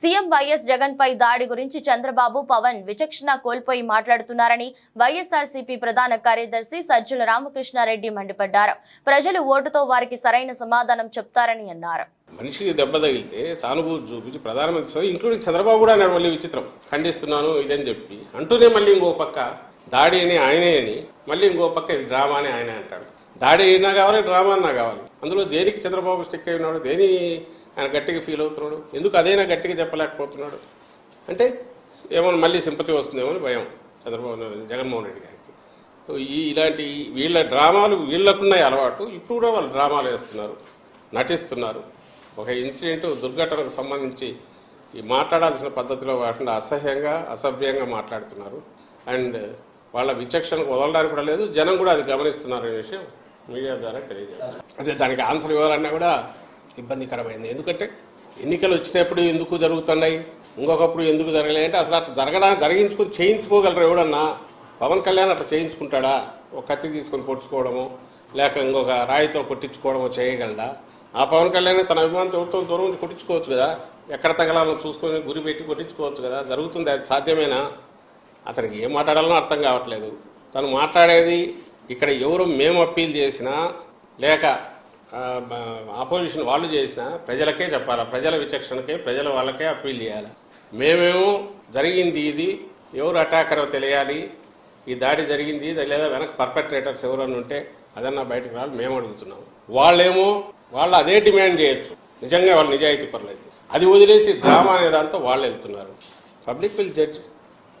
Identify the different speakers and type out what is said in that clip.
Speaker 1: CM YS Jagan పై దాడి గురించి చంద్రబాబు పవన్ విచక్షణ కోల్పోయి మాట్లాడుతున్నారని వైఎస్ఆర్సీపీ ప్రధాన కార్యదర్శి సజ్జల రామకృష్ణారెడ్డి మండిపడ్డారు. ప్రజలు ఓటుతో వారికి సరైన సమాధానం చెప్తారని అన్నారు.
Speaker 2: మనిషికి దెబ్బ తగిలితే సానుభూతి చూపించి ప్రధానమంత్రి ఇంక్లూడింగ్ చంద్రబాబు కూడా అన్నాడు మళ్ళీ విచిత్రం. ఖండిస్తున్నాను ఇదని చెప్పి అంటూనే మళ్ళీ ఇంకో పక్క దాడి అని ఆయనే అని మళ్ళీ ఇంకో పక్క ఇది డ్రామా అని ఆయన అంటాడు. దాడి అయినా కావాలి డ్రామా అన్నా కావాలి. అందులో దేనికి చంద్రబాబు స్టిక్ అయి ఉన్నాడు? దేని ఆయన గట్టిగా ఫీల్ అవుతున్నాడు. ఎందుకు అదైనా గట్టిగా చెప్పలేకపోతున్నాడు? అంటే ఏమో మళ్ళీ సింపతి వస్తుందేమో అని భయం. చంద్రబాబు జగన్మోహన్ రెడ్డి గారికి. సో ఈ ఇలాంటి వీళ్ళ డ్రామాలు వీళ్ళకున్నాయి అలవాటు. ఇప్పుడు కూడా వాళ్ళు డ్రామాలు వేస్తున్నారు నటిస్తున్నారు. ఒక ఇన్సిడెంట్ దుర్ఘటనకు సంబంధించి ఈ మాట్లాడాల్సిన పద్ధతిలో కాకుండా అసహ్యంగా అసభ్యంగా మాట్లాడుతున్నారు. అండ్ వాళ్ళ విచక్షణకు వదలడానికి కూడా లేదు జనం కూడా అది గమనిస్తున్నారు అనే విషయం మీడియా ద్వారా తెలియజేస్తారు అదే దానికి ఆన్సర్ ఇవ్వాలన్నా కూడా ఇబ్బందికరమైంది. ఎందుకంటే ఎన్నికలు వచ్చినప్పుడు ఎందుకు జరుగుతున్నాయి? ఇంకొకప్పుడు ఎందుకు జరగలేదు? అంటే అసలు అట్లా జరగడానికి జరిగించుకుని చేయించుకోగలరు ఎవడన్నా? పవన్ కళ్యాణ్ అట్లా చేయించుకుంటాడా? ఒక కత్తి తీసుకొని పొడుచుకోవడము లేక ఇంకొక రాయితో కొట్టించుకోవడమో చేయగలడా? ఆ పవన్ కళ్యాణ్ తన అభిమానంతో ఎవరితో దూరం నుంచి కొట్టించుకోవచ్చు కదా? ఎక్కడ తగలాలో చూసుకొని గురి పెట్టి కొట్టించుకోవచ్చు కదా? జరుగుతుంది అది సాధ్యమేనా? అతనికి ఏం మాట్లాడాలో అర్థం కావట్లేదు. తను మాట్లాడేది ఇక్కడ ఎవరు మేము అప్పీల్ చేసినా లేక ఆపోజిషన్ వాళ్ళు చేసినా ప్రజలకే చెప్పాలి? ప్రజల విచక్షణకే ప్రజల వాళ్ళకే అప్పీల్ చేయాలి? మేమేమో జరిగింది ఇది ఎవరు అటాకరో తెలియాలి. ఈ దాడి జరిగింది ఇది లేదా వెనక పర్పెట్రేటర్స్ ఎవరన్నా ఉంటే అదన్నా బయటకు రావాలి మేము అడుగుతున్నాం. వాళ్ళేమో వాళ్ళు అదే డిమాండ్ చేయొచ్చు. నిజంగా వాళ్ళు నిజాయితీ పర్లేదు అది వదిలేసి డ్రామా అనే దాంతో వాళ్ళు వెళ్తున్నారు. Public will judge.